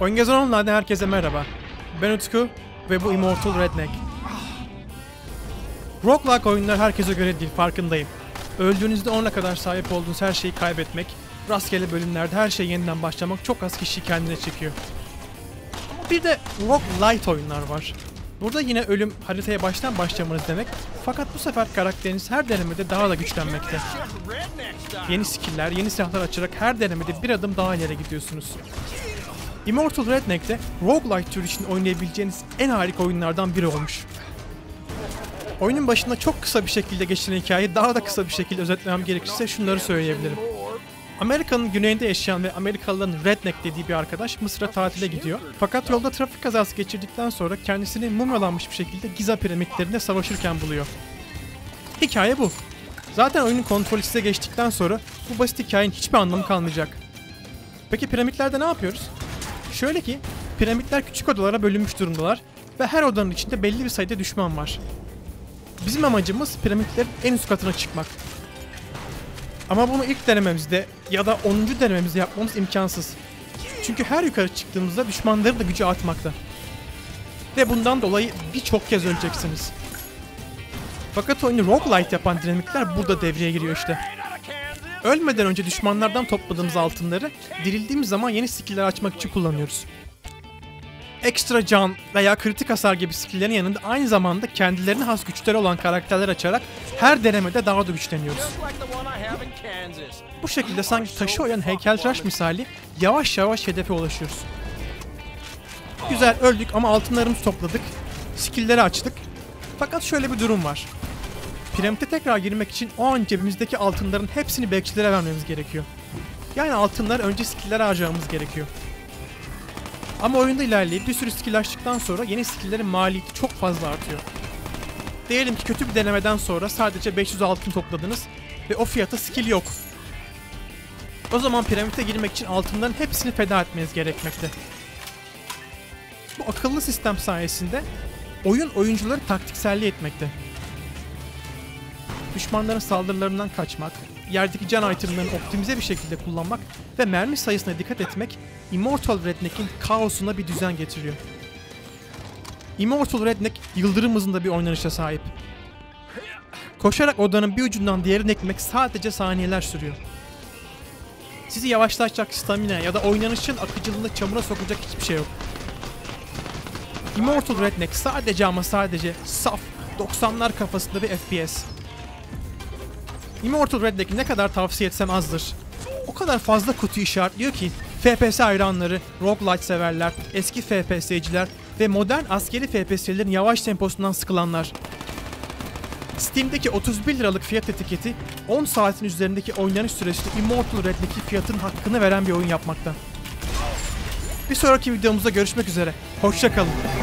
Oyun Gezen Online'dan herkese merhaba. Ben Utku ve bu Immortal Redneck. Roguelike oyunlar herkese göre değil farkındayım. Öldüğünüzde ona kadar sahip olduğunuz her şeyi kaybetmek, rastgele bölümlerde her şey yeniden başlamak çok az kişiyi kendine çekiyor. Ama bir de roguelite oyunlar var. Burada yine ölüm haritaya baştan başlamanız demek fakat bu sefer karakteriniz her denemede daha da güçlenmekte. Yeni skill'ler, yeni silahlar açarak her denemede bir adım daha ileri gidiyorsunuz. Immortal Redneck'te roguelike tür için oynayabileceğiniz en harika oyunlardan biri olmuş. Oyunun başında çok kısa bir şekilde geçen hikayeyi daha da kısa bir şekilde özetlemem gerekirse şunları söyleyebilirim. Amerika'nın güneyinde yaşayan ve Amerikalıların redneck dediği bir arkadaş Mısır'a tatile gidiyor. Fakat yolda trafik kazası geçirdikten sonra kendisini mumyalanmış bir şekilde Giza piramitlerinde savaşırken buluyor. Hikaye bu. Zaten oyunun kontrolü size geçtikten sonra bu basit hikayenin hiçbir anlamı kalmayacak. Peki piramitlerde ne yapıyoruz? Şöyle ki, piramitler küçük odalara bölünmüş durumdalar ve her odanın içinde belli bir sayıda düşman var. Bizim amacımız piramitlerin en üst katına çıkmak. Ama bunu ilk denememizde ya da 10. denememizde yapmamız imkansız. Çünkü her yukarı çıktığımızda düşmanları da gücü artmakta. Ve bundan dolayı birçok kez öleceksiniz. Fakat oyunu roguelite yapan dinamikler burada devreye giriyor işte. Ölmeden önce düşmanlardan topladığımız altınları dirildiğimiz zaman yeni skill'ler açmak için kullanıyoruz. Ekstra can veya kritik hasar gibi skill'lerin yanında aynı zamanda kendilerine has güçleri olan karakterler açarak her denemede daha da güçleniyoruz. Bu şekilde sanki taşı oyan heykeltıraş misali yavaş yavaş hedefe ulaşıyoruz. Güzel öldük ama altınlarımızı topladık. Skill'leri açtık. Fakat şöyle bir durum var. Piramite tekrar girmek için o an cebimizdeki altınların hepsini bekçilere vermemiz gerekiyor. Yani altınlar önce skill'lere harcamamız gerekiyor. Ama oyunda ilerleyip bir sürü skill açtıktan sonra yeni skill'lerin maliyeti çok fazla artıyor. Diyelim ki kötü bir denemeden sonra sadece 500 altın topladınız ve o fiyata skill yok. O zaman piramite girmek için altınların hepsini feda etmeniz gerekmekte. Bu akıllı sistem sayesinde oyun oyuncuları taktikselliği etmekte. Düşmanların saldırılarından kaçmak, yerdeki can itemlarını optimize bir şekilde kullanmak ve mermi sayısına dikkat etmek Immortal Redneck'in kaosuna bir düzen getiriyor. Immortal Redneck yıldırım hızında bir oynanışa sahip. Koşarak odanın bir ucundan diğerine ekmek sadece saniyeler sürüyor. Sizi yavaşlatacak stamina ya da oynanışın akıcılığını çamura sokacak hiçbir şey yok. Immortal Redneck sadece ama sadece saf 90'lar kafasında bir FPS. Immortal Redneck'i ne kadar tavsiye etsem azdır. O kadar fazla kutu işaretliyor ki FPS hayranları, roguelite severler, eski FPS'ciler ve modern askeri FPS'lerin yavaş temposundan sıkılanlar. Steam'deki 31 liralık fiyat etiketi 10 saatin üzerindeki oynanış süresinde Immortal Redneck'i fiyatın hakkını veren bir oyun yapmakta. Bir sonraki videomuzda görüşmek üzere. Hoşçakalın.